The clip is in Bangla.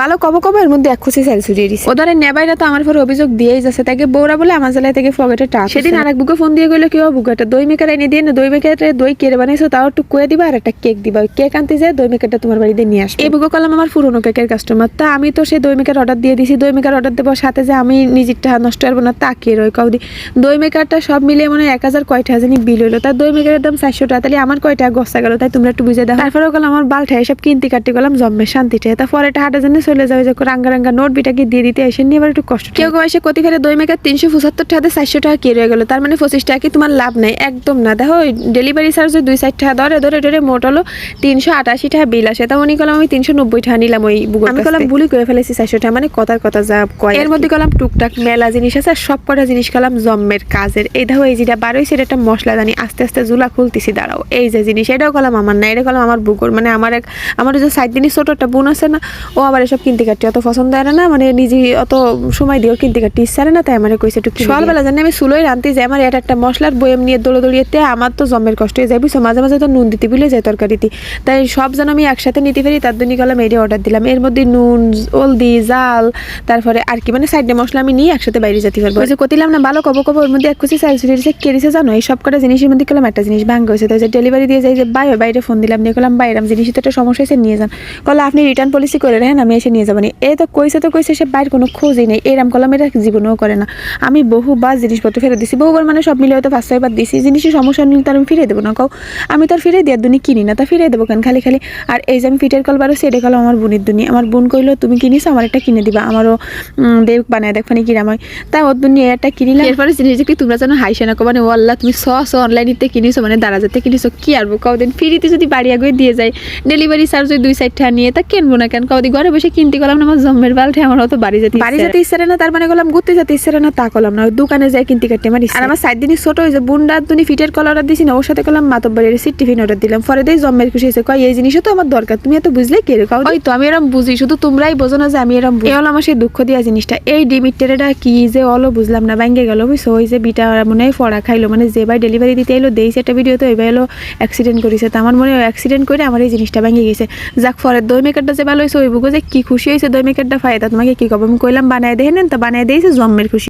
ভালো কব কব এর মধ্যে এক খুশি সেল ছুড়িয়ে দিছে। ওদের নেবাইরা তো আমার পরে অভিযোগ দিয়েই যাচ্ছে। তাকে বৌরা বলে আমার জেলায় থেকে ফগেটে টাকা সেদিন আর এক বুকে ফোন দিয়ে গেলো কেউ বুকেটা দই মেকার এনে দিয়ে না দই মেকারে দই কেড়ে বানাইছো তাও একটু করে দিবা আর একটা কেক দিবা। কেক আনতে যায় দই মেকারটা তোমার বাড়িতে নিয়ে আসবে। এই বুকে কলাম আমার পুরনো কেকের কাস্টমার তা আমি তো সেই দই মেকার অর্ডার দিয়ে দিছি। দই মেকার অর্ডার দেবো সাথে যে আমি নিজেরটা নষ্ট করব না তাকে রই কাউদি দই মেকারটা সব মিলিয়ে মনে হয় এক হাজার কয়টা জানি বিল হইল। তার দই মেকারের দাম চারশো টাকা তাহলে আমার কয়টা গসা গেল? তাই তোমরা একটু বুঝে দাও। তারপরে গেলাম আমার বালটা এসব কিনতে কাটতে গেলাম জম্মে শান্তিতে। তারপরে এটা হাঁটা জন্য চলে যাবে যে রাঙ্গা রাঙ্গা নোট বিটাকে দিয়ে দিতে? এসে নিয়ে এবার একটু কষ্ট কেউ কেউ এসে কতি ফেলে দই মেকার তিনশো পঁচাত্তর টাকাতে চারশো টাকা কে রয়ে গেলো। তার মানে পঁচিশ টাকা কি তোমার লাভ নাই? একদম না। দেখো ডেলিভারি চার্জ দুই চার টাকা ধরে ধরে ধরে মোট হলো তিনশো আটাশি টাকা বিল আসে। তা উনি কলাম আমি তিনশো নব্বই টাকা নিলাম ওই বুক আমি কলাম বুলি করে ফেলেছি চারশো টাকা। মানে কথার কথা যা কয় এর মধ্যে কলাম টুকটাক মেলা জিনিস আছে আর সব কটা জিনিস কলাম জম্মের কাজের। এই দেখো এই যেটা বারোই সেটা একটা মশলা জানি আস্তে আস্তে জুলা খুলতেছি দাঁড়াও। এই যে জিনিস এটাও কলাম আমার না এটা কলাম আমার বুকুর। মানে আমার এক আমার ওই যে সাইড জিনিস ছোট একটা বোন আছে না ও আবার এসব কিনতে কাটতে অত পছন্দ হয় না মানে নিজে অত সময় দিয়েও কিনতে কাটতে ইচ্ছা না তাই আমার কইছে একটু সকালবেলা জানি আমি সুলোই রানতে যাই আমার এটা একটা মশলার বয়াম নিয়ে দৌড়ে দৌড়িয়েতে আমার তো জমের কষ্ট হয়ে যায় বুঝছ? মাঝে মাঝে তো নুন দিতে ভুলে যায় তরকারিতে। তাই সব যেন আমি একসাথে নিতে পারি তার জন্য কলাম এটা অর্ডার দিলাম। এর মধ্যে নুন হলদি জাল তারপরে আর কি মানে সাইডে মশলা আমি নিয়ে একসাথে বাইরে যেতে পারব। যে কতিলাম না ভালো কব কব ওর মধ্যে এক কুচি চাল ছুটি দিয়েছে কেড়েছে জানো? এই সব কটা জিনিসের মধ্যে কলাম একটা জিনিস ভাঙ্গ হয়েছে। তাই যে ডেলিভারি দিয়ে যাই যে বাই বাইরে ফোন দিলাম নিয়ে কলাম বাইরাম জিনিস তো একটা সমস্যা হয়েছে নিয়ে যান। কলা আপনি রিটার্ন পলিসি করে রাখেন আমি এসে নিয়ে যাব এ তো কইছে তো কইছে সে বাইরের কোনো খোঁজই নেই। এরম কলাম এটা জীবনেও করে না। আমি বহুবার জিনিসপত্র ফেরত দিছি। বহুবার মানে সব মিলে হয়তো পাঁচ ছয়বার দিছি। জিনিসের সমস্যা নিলে আমি ফিরে দেবো না। কাউ আমি তো আর ফিরে দেওয়ার দুনি কিনি না। তা ফিরে দেবো কেন? খালি খালি। আর এই যে আমি ফিটের কল বারো সেটা কল আমার বোনের দুনি আমার বোন কইলো, তুমি কিনিস আমার একটা কিনে দিবা। আমারও দেব বানায় দেখো নাকি কিরাম হয় তা ওর দুনি একটা কিনিলাম। এরপরে জিনিস কি তোমরা যেন হাইসে না মানে ওয়াল্লা তুমি স অনলাইনিতে কিনিছো মানে দারাজাতে কিনিছো, কি আর কদিন ফ্রিতে যদি বাড়ি আগে দিয়ে যায় ডেলিভারি চার্জ দুই সাইড নিয়ে, তা কিনবো না কেন? কদিন ঘরে বসে কিনতে গেলাম না আমার জম্মের বালঠে আমার অত বাড়ি যেতে বাড়ি যেতে ইচ্ছে না তার মানে গেলাম ঘুরতে যেতে ইচ্ছে না তা করলাম না। দোকানে যাই কিনতে কাটতে আমার আর আমার সাইড দিনই ছোট হয়েছে বুন্ডার দুনি ফিটের কল অর্ডার দিছি না ওর সাথে করলাম মাতব্বাড়ির সিট টিফিন অর্ডার দিলাম। পরে দেই জম্মের খুশি হয়েছে কয় এই জিনিসও তো আমার দরকার তুমি এত বুঝলে কে রে? ওই তো আমি এরম বুঝি শুধু তোমরাই বোঝো না যে আমি এরম বুঝি। হলো আমার সেই দুঃখ দিয়া জিনিসটা। এই ডিমিটেরটা কি যে অলো বুঝলাম না ব্যাঙ্গে গেল বুঝছ? ওই যে বিটা মনে হয় ফড়া খাইলো মানে যে ভাই ডেলিভারি দিতে এলো দেইছে একটা ভিডিও তো এবার এলো অ্যাক্সিডেন্ট করেছে। তো আমার মনে হয় অ্যাক্সিডেন্ট করে আমার এই জিনিসটা ভেঙে গেছে। যাক ফরের দই মেকারটা যে ভালো হয়েছে ওই বুকো যে কি খুশি হয়েছে দই মেকারটা ফায়দা। তোমাকে কি কব আমি কইলাম, বানায় দেখে নেন, তো বানায় দিয়েছে, জম্মের খুশি।